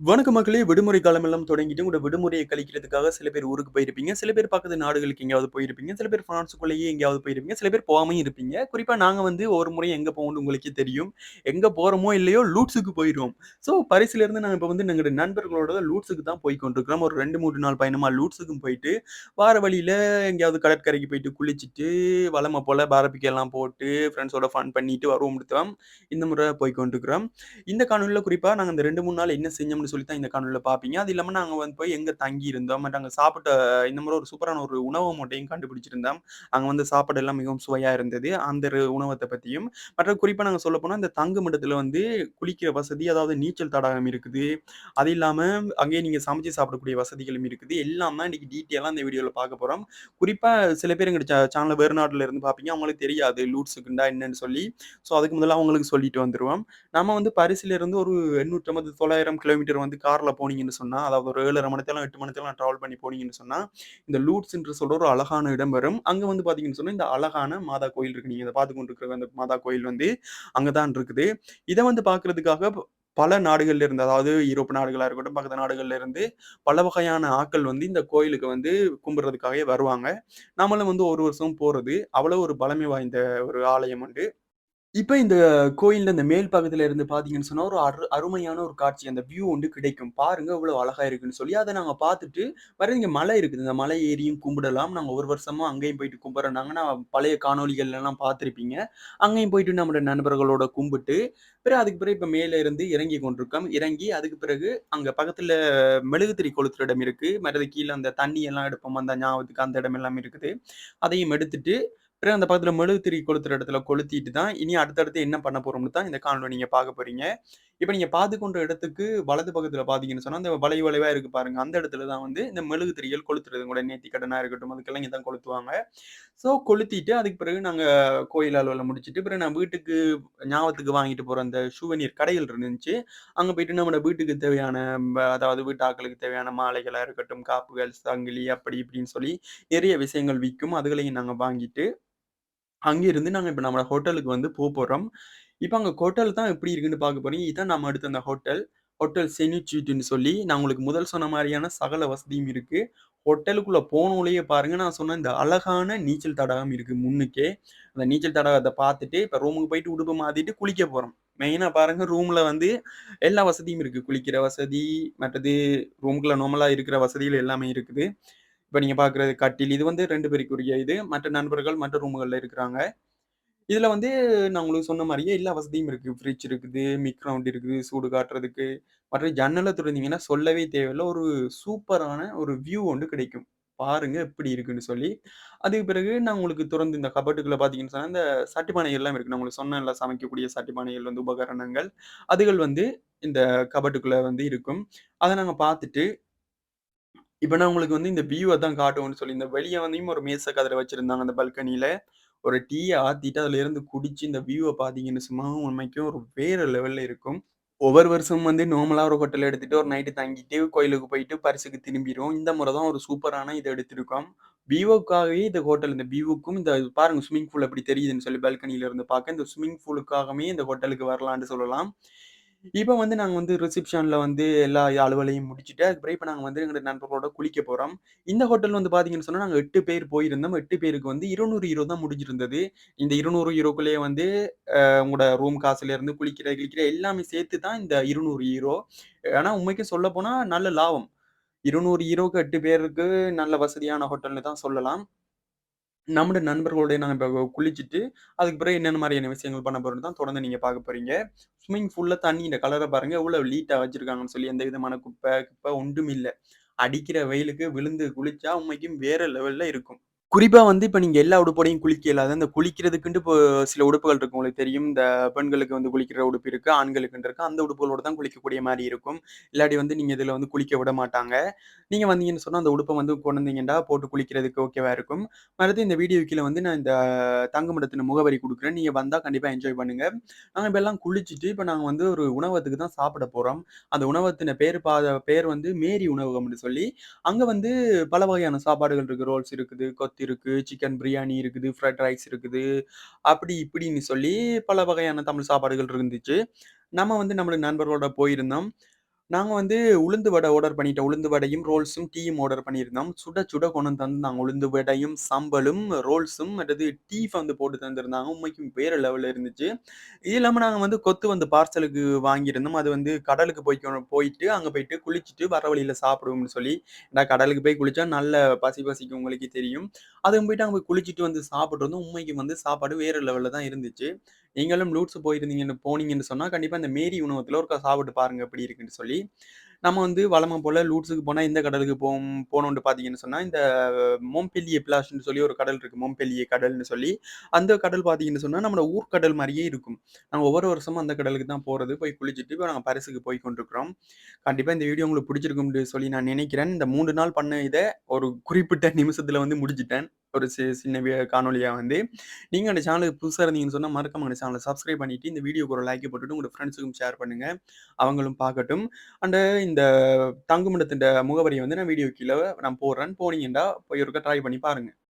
வணக்க மக்களே! விடுமுறை காலமெல்லாம் தொடங்கிட்டு, உங்களோட விடுமுறையை கழிக்கிறதுக்காக சில பேர் ஊருக்கு போயிருப்பீங்க. சில பேர் பக்கத்து நாடுகளுக்கு எங்கேயாவது போயிருப்பீங்க. சில பேர் பிரான்ஸுக்குள்ளேயே எங்கேயாவது போயிருப்பீங்க. சில பேர் போகாமையும் இருப்பீங்க. குறிப்பாக நாங்கள் வந்து ஒரு முறை எங்கே போகணும்னு உங்களுக்கே தெரியும். எங்கே போகிறோமோ இல்லையோ லூட்ஸுக்கு போயிடுவோம் ஸோ பரிசுலேருந்து நாங்கள் இப்போ வந்து எங்களுடைய நண்பர்களோட லூட்ஸுக்கு தான் போய் கொண்டிருக்கிறோம். ஒரு 2, 3 நாள் பயணமாக லூட்ஸுக்கும் போயிட்டு, வார வழியில் எங்கேயாவது கடற்கரைக்கு போயிட்டு குளிச்சுட்டு, வளமை போல் பாரபிக்கெல்லாம் எல்லாம் போட்டு, ஃப்ரெண்ட்ஸோட ஃபன் பண்ணிட்டு வருவோம் இந்த முறை போய் கொண்டிருக்கிறோம். இந்த காணொலியில் குறிப்பாக நாங்கள் இந்த 2, 3 நாள் என்ன செஞ்சோம்னு சொல்லி தான் இந்த காணொலியில் பார்ப்பீங்க. அது இல்லாம நாங்கள் வந்து போய் எங்க தங்கி இருந்தோம், மற்ற அங்க சாப்பிட்ட இந்த முறை ஒரு சூப்பரான ஒரு உணவு ஒன்றையும் கண்டுபிடிச்சிருந்தோம். அங்க வந்து சாப்பாடு எல்லாம் மிகவும் சுவையா இருந்தது. அந்த உணவத்தை பற்றியும் மற்ற மற்ற குறிப்பா நாங்க போனால் இந்த மட்டத்தில் வந்து குளிக்கிற வசதி, அதாவது நீச்சல் தடாகம் இருக்குது. அது இல்லாம அங்கேயே நீங்க சமைச்சு சாப்பிடக்கூடிய வசதிகளும் இருக்குது. எல்லாம் தான் இன்னைக்கு டீட்டெயிலா இந்த வீடியோவில் பார்க்க போறோம். குறிப்பா சில பேர் எங்க சேனலில் வேறு நாட்டில் இருந்து பார்ப்பீங்க. அவங்களுக்கு தெரியாது லூட்ஸுக்குண்டா என்னன்னு சொல்லி. ஸோ அதுக்கு முதல்ல அவங்களுக்கு சொல்லிட்டு வந்துடுவோம் நம்ம வந்து பரிசிலிருந்து ஒரு 850, 900 கிலோமீட்டர் வந்து கார்ல போனீங்கன்னு சொன்னா, அதாவது ஒரு ஏழரை மணித்தெல்லாம் எட்டு மணித்தெல்லாம் ட்ராவல் பண்ணி போனீங்கன்னு சொன்னால் இந்த லூட்ஸ் என்று சொல்கிற ஒரு அழகான இடம் வரும். அங்க வந்து பார்த்தீங்கன்னு சொன்னால் இந்த அழகான மாதா கோயில் இருக்கு. நீங்க பார்த்து கொண்டு இருக்கிற அந்த மாதா கோயில் வந்து அங்கே தான் இருக்குது. இதை வந்து பார்க்குறதுக்காக பல நாடுகள்ல இருந்து, அதாவது யூரோப் நாடுகளாக இருக்கட்டும், பக்கத்து நாடுகள்ல இருந்து பல வகையான ஆட்கள் வந்து இந்த கோயிலுக்கு வந்து கும்பிடுறதுக்காகவே வருவாங்க. நம்மளும் வந்து ஒரு வருஷம் போறது. அவ்வளவு ஒரு பழமை வாய்ந்த ஒரு ஆலயம் உண்டு. இப்ப இந்த கோயில்ல இந்த மேல் பக்கத்துல இருந்து பார்த்தீங்கன்னு சொன்னா, ஒரு அரு அருமையான ஒரு காட்சி. அந்த வியூ வந்து கிடைக்கும். பாருங்க எவ்வளோ அழகா இருக்குன்னு சொல்லி, அதை நாங்க பார்த்துட்டு, வேற இங்க மலை இருக்குது. இந்த மலை ஏறியும் கும்பிடலாம். நாங்க ஒரு வருஷமும் அங்கேயும் போயிட்டு கும்பிடுறோம் நான் பழைய காணொளிகள்லாம் பார்த்துருப்பீங்க அங்கேயும் போயிட்டு நம்மளோட நண்பர்களோட கும்பிட்டு, பிறகு அதுக்கு பிறகு இப்ப மேல இருந்து இறங்கி கொண்டிருக்கோம். இறங்கி அதுக்கு பிறகு அங்க பக்கத்துல மெழுகுத்திரி கொளுத்துற இடம் இருக்கு. மற்றது கீழே அந்த தண்ணி எல்லாம் எடுப்போம். அந்த ஞாபகத்துக்கு அந்த இடம் எல்லாம் இருக்குது. அதையும் எடுத்துட்டு பிறகு அந்த பக்கத்துல மெழுகுதிரி கொளுத்துற இடத்துல கொளுத்திட்டு தான், இனி அடுத்தடுத்து என்ன பண்ண போறோம்னு தான் இந்த காணொலி நீங்க பார்க்க போறீங்க. இப்போ நீங்க பார்த்துக் கொண்ட இடத்துக்கு வலது பக்கத்துல பாத்தீங்கன்னு சொன்னா, அந்த வளைவு வளைவா இருக்கு பாருங்க. அந்த இடத்துல தான் வந்து இந்த மெழுகு திரிகள் கொளுத்துறது. கூட நேத்தி கடனா இருக்கட்டும், அதுக்கெல்லாம் இங்க தான் கொளுத்துவாங்க. ஸோ கொளுத்திட்டு அதுக்கு பிறகு நாங்க கோயில் அலுவலம் முடிச்சுட்டு, பிறகு நான் வீட்டுக்கு ஞாபகத்துக்கு வாங்கிட்டு போற அந்த சுவநீர் கடைகள் இருந்துச்சு. அங்க போயிட்டு நம்மளோட வீட்டுக்கு தேவையான அதாவது வீட்டு ஆட்களுக்கு தேவையான மாலைகளா இருக்கட்டும், காப்புகள், சங்கிலி அப்படி இப்படின்னு சொல்லி நிறைய விஷயங்கள் விற்கும் அதுகளையும் நாங்க வாங்கிட்டு அங்கேருந்து நாங்க இப்ப நம்ம ஹோட்டலுக்கு வந்து போப்போறோம். இப்ப அங்க ஹோட்டல் தான் எப்படி இருக்குன்னு பார்க்க போறீங்க. இதான் நம்ம அடுத்த அந்த ஹோட்டல். ஹோட்டல் செனிட்யூட்ன்னு சொல்லி நான் உங்களுக்கு முதல் சொன்ன மாரியான சகல வசதியும் இருக்கு. ஹோட்டலுக்குள்ள போனோலயே பாருங்க, நான் சொன்ன இந்த அழகான நீச்சல் தடாகம் இருக்கு முன்னுக்கே. அந்த நீச்சல் தடாகத்த பார்த்துட்டு, இப்ப ரூமுக்கு போயிட்டு உடுப்ப மாத்திட்டு குளிக்க போறோம். மெயினா பாருங்க ரூம்ல வந்து எல்லா வசதியும் இருக்கு. குளிக்கிற வசதி, மற்றது ரூம்குள்ள நார்மலா இருக்கிற வசதிகள் எல்லாமே இருக்குது. இப்போ நீங்கள் பார்க்குறது கட்டில். இது வந்து ரெண்டு பேருக்குரிய இது. மற்ற நண்பர்கள் மற்ற ரூம்களில் இருக்கிறாங்க. இதில் வந்து நான் உங்களுக்கு சொன்ன மாதிரியே எல்லா வசதியும் இருக்குது ஃப்ரிட்ஜ் இருக்குது, மிக் கிரவுண்ட் இருக்குது, சூடு காட்டுறதுக்கு. மற்ற ஜன்னலை திறந்தீங்கன்னா சொல்லவே தேவையில்ல. ஒரு சூப்பரான ஒரு வியூ ஒன்று கிடைக்கும். பாருங்க எப்படி இருக்குன்னு சொல்லி. அதுக்கு பிறகு நான் உங்களுக்கு திறந்து இந்த கபட்டுக்குள்ளே பார்த்தீங்கன்னு சொன்னால் இந்த சட்டிப்பானைகள் எல்லாம் இருக்கு. நான் உங்களுக்கு சொன்னேன்ல சமைக்கக்கூடிய சட்டிப்பானைகள் வந்து உபகரணங்கள். அதுகள் வந்து இந்த கபோர்டுக்குள்ள வந்து இருக்கும். அதை நாங்கள் பார்த்துட்டு இப்ப நான் உங்களுக்கு வந்து இந்த வியூவ தான் காட்டுவோம்னு சொல்லி, இந்த வெளிய வந்தையும் ஒரு மேச கதிர வச்சிருந்தாங்க அந்த பல்கனியில ஒரு டீயை ஆத்திட்டு அதுல இருந்து குடிச்சு இந்த வியூவ பார்த்தீங்கன்னு சும்மா உண்மைக்கும் ஒரு வேற லெவல்ல இருக்கும். ஒவ்வொரு வருஷமும் வந்து நார்மலாக ஒரு ஹோட்டல் எடுத்துட்டு ஒரு நைட்டு தங்கிட்டு கோயிலுக்கு போயிட்டு பரிசுக்கு திரும்பிருவோம். இந்த முறை தான் ஒரு சூப்பரான இது எடுத்திருக்கோம். விவோக்காகவே இந்த ஹோட்டல் இந்த வியூவுக்கும் இந்த பாருங்க ஸ்விம்மிங் பூல் எப்படி தெரியுதுன்னு சொல்லி பால்கனில இருந்து பார்க்க. இந்த ஸ்விம்மிங் பூலுக்காகவே இந்த ஹோட்டலுக்கு வரலான்னு சொல்லலாம். இப்ப வந்து நாங்க வந்து ரிசப்ஷன்ல வந்து எல்லா அலுவலையும் முடிச்சுட்டு, அதுக்கப்புறம் இப்ப நாங்க வந்து எங்க நண்பர்களோட குளிக்க போறோம். இந்த ஹோட்டல் வந்து பார்த்தீங்கன்னு சொன்னா, நாங்க 8 பேர் போயிருந்தோம். 8 பேருக்கு வந்து இருநூறு 200 தான் முடிஞ்சிருந்தது. இந்த இருநூறு 200க்குள்ளேயே வந்து அ உங்களோட ரூம் காசுலேருந்து குளிக்கிற, கிளிக்கிற எல்லாமே சேர்த்து தான் இந்த இருநூறு 200 ஆனா உண்மைக்கும் சொல்லப்போனா நல்ல லாபம். இருநூறு 200க்கு 8 பேருக்கு நல்ல வசதியான ஹோட்டல்னு தான் சொல்லலாம். நம்முடைய நண்பர்களுடைய நாங்க இப்போ குளிச்சுட்டு, அதுக்கு பிறகு என்னென்ன மாதிரியான விஷயங்கள் பண்ண போகிறது தான் தொடர்ந்து நீங்க பார்க்க போறீங்க. ஸ்விம்மிங் ஃபுல்லாக தண்ணீயோட கலரை பாருங்க, எவ்வளோ லீட்டாக வச்சிருக்காங்கன்னு சொல்லி, எந்த விதமான குப்பை, குப்பை ஒன்றும் இல்லை அடிக்கிற வெயிலுக்கு விழுந்து குளிச்சா உண்மைக்கும் வேற லெவல்ல இருக்கும். குறிப்பா வந்து இப்ப நீங்க எல்லா உடுப்போடையும் குளிக்க இயலாது. அந்த குளிக்கிறதுக்குன்ட்டு இப்போ சில உடுப்புகள் இருக்கும். உங்களுக்கு தெரியும். இந்த பெண்களுக்கு வந்து குளிக்கிற உடுப்பு இருக்கு. ஆண்களுக்குன்னு இருக்கு. அந்த உடுப்புகளோட தான் குளிக்கக்கூடிய மாரி இருக்கும். இல்லாட்டி வந்து நீங்க இதுல வந்து குளிக்க விட மாட்டாங்க. நீங்க வந்தீங்கன்னு சொன்னா, அந்த உடுப்ப வந்து கொண்டு வந்தீங்கன்னா, போட்டு குளிக்கிறதுக்கு ஓகேவா இருக்கும். மறுபடியும் இந்த வீடியோ கீழ வந்து நான் இந்த தங்குமிடத்தின் முகவரி குடுக்குறேன். நீங்க வந்தா கண்டிப்பா என்ஜாய் பண்ணுங்க. நாங்க இப்ப எல்லாம் குளிச்சுட்டு, இப்ப நாங்க வந்து ஒரு உணவகத்துக்கு தான் சாப்பிட போறோம். அந்த உணவகத்தின பேர் பா பேர் வந்து மேரி உணவகம்னு சொல்லி, அங்க வந்து பல வகையான சாப்பாடுகள் இருக்கு. ரோல்ஸ் இருக்குது, கொத்து இருக்கு, சிக்கன் பிரியாணி இருக்குது, ஃப்ரைட் ரைஸ் இருக்குது. அப்படி இப்படின்னு சொல்லி பல வகையான தமிழ் சாப்பாடுகள் இருந்துச்சு. நம்ம வந்து நம்மளுக்கு நண்பர்களோட போயிருந்தோம். நாங்க வந்து உளுந்து வடை ஆர்டர் பண்ணிட்டோம். உளுந்து வடையும், ரோல்ஸும், டீயும் ஆர்டர் பண்ணியிருந்தோம். சுட சுட கொண்டு வந்து தந்தாங்க. உளுந்து வடையும், சம்பலும், ரோல்ஸும் அடுத்தது டீ வந்து போட்டு தந்திருந்தாங்க. உண்மைக்கும் வேற லெவலில் இருந்துச்சு. இது இல்லாமல் நாங்கள் வந்து கொத்து வந்து பார்சலுக்கு வாங்கியிருந்தோம். அது வந்து கடலுக்கு போய் போயிட்டு அங்கே போயிட்டு குளிச்சுட்டு வர வழியில சாப்பிடுவோம்னு சொல்லி, ஏன்னா கடலுக்கு போய் குளிச்சா நல்ல பசி பசிக்கும் உங்களுக்கு தெரியும். அதுவும் போயிட்டு அங்கே போய் குளிச்சுட்டு வந்து சாப்பிட்றதும் உண்மைக்கும் வந்து சாப்பாடு வேற லெவலில் தான் இருந்துச்சு. நீங்களும் லூட்ஸ் போயிருந்தீங்கன்னு போனீங்கன்னு சொன்னால் கண்டிப்பாக இந்த மேரி உணவகத்தில் ஒருக்கா சாப்பிட்டு பாருங்க எப்படி இருக்குன்னு சொல்லி. நம்ம வந்து வழமை போல லூட்ஸுக்கு போனா இந்த கடலுக்கு போம் போனோம்னு பார்த்தீங்கன்னு சொன்னா, இந்த மோம்பெல்லியே பிளாஷ்னு சொல்லி ஒரு கடல் இருக்கு. மோம்பெல்லியே கடல்னு சொல்லி. அந்த கடல் பார்த்தீங்கன்னு சொன்னா, நம்மளோட ஊர்க்கடல் மாதிரியே இருக்கும். நாங்கள் ஒவ்வொரு வருஷமும் அந்த கடலுக்கு தான் போறது. போய் குளிச்சுட்டு இப்போ நாங்கள் பரிசுக்கு போய் கொண்டிருக்கிறோம். கண்டிப்பா இந்த வீடியோ உங்களுக்கு பிடிச்சிருக்கும்னு சொல்லி நான் நினைக்கிறேன். இந்த மூன்று நாள் பண்ண இதை ஒரு குறிப்பிட்ட நிமிஷத்துல வந்து முடிச்சிட்டேன் ஒரு சி சின்ன காணொலியாக வந்து. நீங்கள் அந்த சேனலுக்கு புதுசாக இருந்தீங்கன்னு சொன்னால் மறக்காம அந்த சேனலை சப்ஸ்கிரைப் பண்ணிட்டு, இந்த வீடியோக்கு ஒரு லைக் போட்டுட்டு உங்கள் ஃப்ரெண்ட்ஸுக்கும் ஷேர் பண்ணுங்கள் அவங்களும் பார்க்கட்டும். அண்டு இந்த தங்குமிடத்தின் முகவரியை வந்து நான் வீடியோ கீழே நான் போடுறேன். போனீங்கன்னா போய் ஒருக்கா ட்ரை பண்ணி பாருங்க.